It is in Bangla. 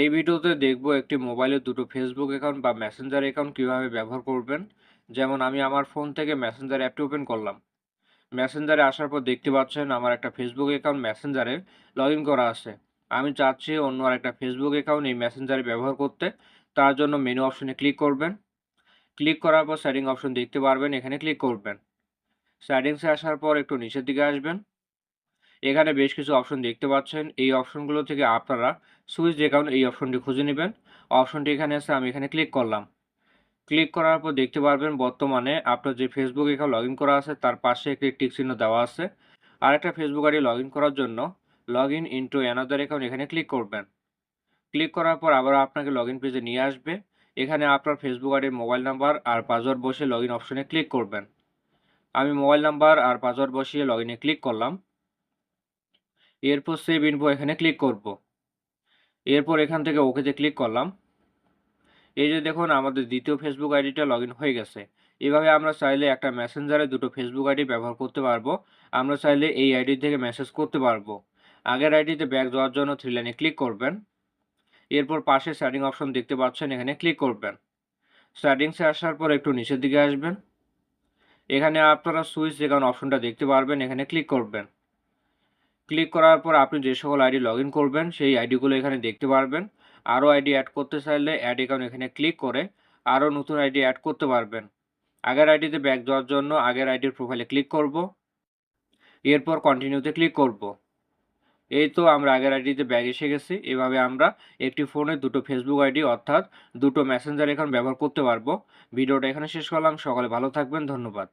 এই ভিডিওতে দেখব একটি মোবাইলে দুটো ফেসবুক অ্যাকাউন্ট বা মেসেঞ্জার অ্যাকাউন্ট কীভাবে ব্যবহার করবেন। যেমন আমি আমার ফোন থেকে মেসেঞ্জার অ্যাপটি ওপেন করলাম। মেসেঞ্জারে আসার পর দেখতে পাচ্ছেন আমার একটা ফেসবুক অ্যাকাউন্ট মেসেঞ্জারে লগ করা আছে। আমি চাচ্ছি অন্য আর একটা ফেসবুক অ্যাকাউন্ট এই মেসেঞ্জারে ব্যবহার করতে। তার জন্য মেনু অপশনে ক্লিক করবেন। ক্লিক করার পর সেটিং অপশন দেখতে পারবেন, এখানে ক্লিক করবেন। সেটিংসে আসার পর একটু নিচের দিকে আসবেন। এখানে বেশ কিছু অপশন দেখতে পাচ্ছেন। এই অপশনগুলো থেকে আপনারা সুইচ অ্যাকাউন্ট এই অপশনটি খুঁজে নেবেন অপশনটি এখানে আছে, আমি এখানে ক্লিক করলাম। ক্লিক করার পর দেখতে পারবেন বর্তমানে আপনার যে ফেসবুক অ্যাকাউন্ট লগ ইন করা আছে, তার পাশে একটি টিক চিহ্ন দেওয়া আছে। আরেকটা ফেসবুক আইডি লগ করার জন্য log in into another account এখানে ক্লিক করবেন। ক্লিক করার পর আবার আপনাকে লগ ইন পেজে নিয়ে আসবে। এখানে আপনার ফেসবুক আইডির মোবাইল নাম্বার আর পাসওয়ার্ড বসে লগ ইন অপশনে ক্লিক করবেন। আমি মোবাইল নাম্বার আর পাসওয়ার্ড বসিয়ে লগ ইনে ক্লিক করলাম। এরপর সেভ ইনফো এখানে ক্লিক করব। এরপর এখান থেকে ওকেতে ক্লিক করলাম। এই যে দেখুন, আমাদের দ্বিতীয় ফেসবুক আইডিটা লগ হয়ে গেছে। এভাবে আমরা চাইলে একটা মেসেঞ্জারে দুটো ফেসবুক আইডি ব্যবহার করতে পারব। আমরা চাইলে এই আইডি থেকে মেসেজ করতে পারব। আগের আইডিতে ব্যাক যাওয়ার জন্য থ্রি লাইনে ক্লিক করবেন। এরপর পাশে সেটিং অপশন দেখতে পাচ্ছেন, এখানে ক্লিক করবেন। সেটিংসে আসার পর একটু নিচের দিকে আসবেন। এখানে আপনারা সুইচ অ্যাকাউন্ট অপশনটা দেখতে পারবেন, এখানে ক্লিক করবেন। ক্লিক করার পর আপনি যে সকল আইডি লগ করবেন, সেই আইডিগুলো এখানে দেখতে পারবেন। আরও আইডি অ্যাড করতে চাইলে অ্যাড অ্যাকাউন্ট এখানে ক্লিক করে আরও নতুন আইডি অ্যাড করতে পারবেন। আগের আইডিতে ব্যাক যাওয়ার জন্য আগের আইডির প্রোফাইলে ক্লিক করব। এরপর কন্টিনিউতে ক্লিক করব। এই তো আমরা আগের আইডিতে ব্যাগ এসে গেছি। এভাবে আমরা একটি ফোনে দুটো ফেসবুক আইডি অর্থাৎ দুটো মেসেঞ্জার এখন ব্যবহার করতে পারব। ভিডিওটা এখানে শেষ করলাম। সকালে ভালো থাকবেন। ধন্যবাদ।